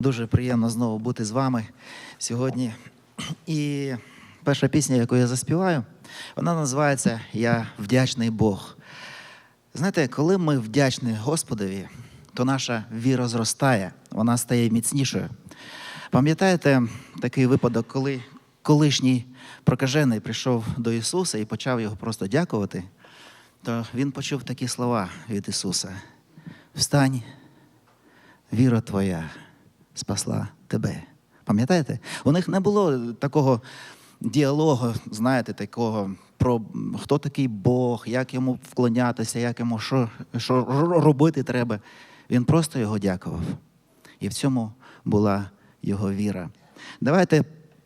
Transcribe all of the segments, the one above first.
Дуже приємно знову бути з вами сьогодні. І перша пісня, яку я заспіваю, вона називається Я вдячний Бог. Знаєте, коли ми вдячні Господові, то наша віра зростає, вона стає міцнішою. Пам'ятаєте такий випадок, коли колишній прокажений прийшов до Ісуса і почав його просто дякувати, то він почув такі слова від Ісуса: Встань, віра твоя спасла тебе. Пам'ятаєте? У них не було такого діалогу, знаєте, такого про хто такий Бог, як йому вклонятися, як йому що, що робити треба. Він просто його дякував. І в цьому була його віра. Давайте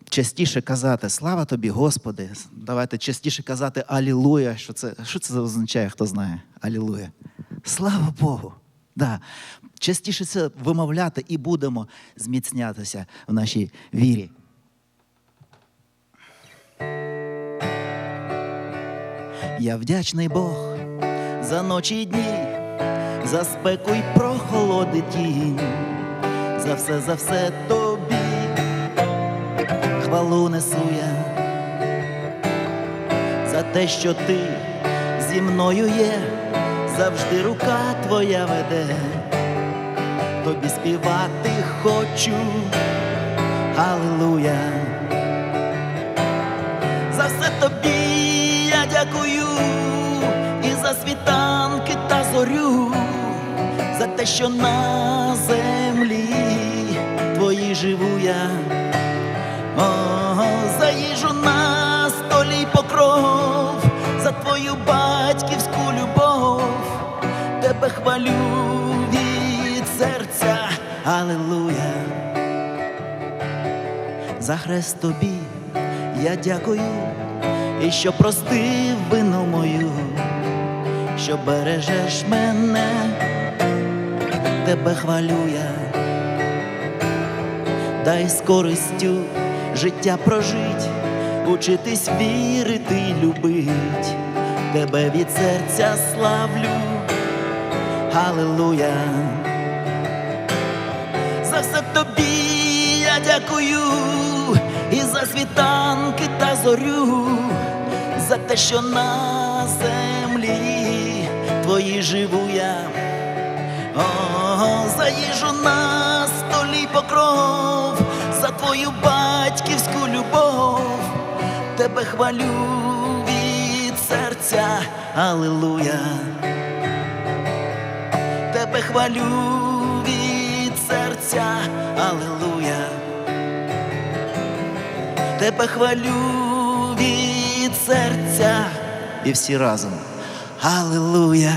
частіше казати Слава тобі, Господи! Давайте частіше казати Алілуя. Що це, що це означає, хто знає? Алілуя. Слава Богу! Да. Частіше це вимовляти і будемо зміцнятися в нашій вірі. Я вдячний Бог за ночі й дні, за спеку й прохолоди тінь, за все, за все тобі хвалу несу я, за те, що ти зі мною є, завжди рука твоя веде, тобі співати хочу, Аллилуйя. За все тобі я дякую і за світанки та зорю, за те, що на землі твої живу я, О, за їжу на столі покров, за твою батьківську любов, тебе хвалю серця, Аллилуйя. За хрест тобі я дякую, і що простив вину мою, що бережеш мене, тебе хвалю я, дай з користю життя прожить, учитись вірити любить, тебе від серця славлю, Аллилуйя. За все тобі. Я дякую і за світанки та зорю, за те, що на землі твої живу я, О, за їжу на столі покров, за твою батьківську любов, тебе хвалю від серця, Аллилуйя тебе хвалю серця, Аллилуйя. Тебе хвалю від серця і всі разом. Аллилуйя.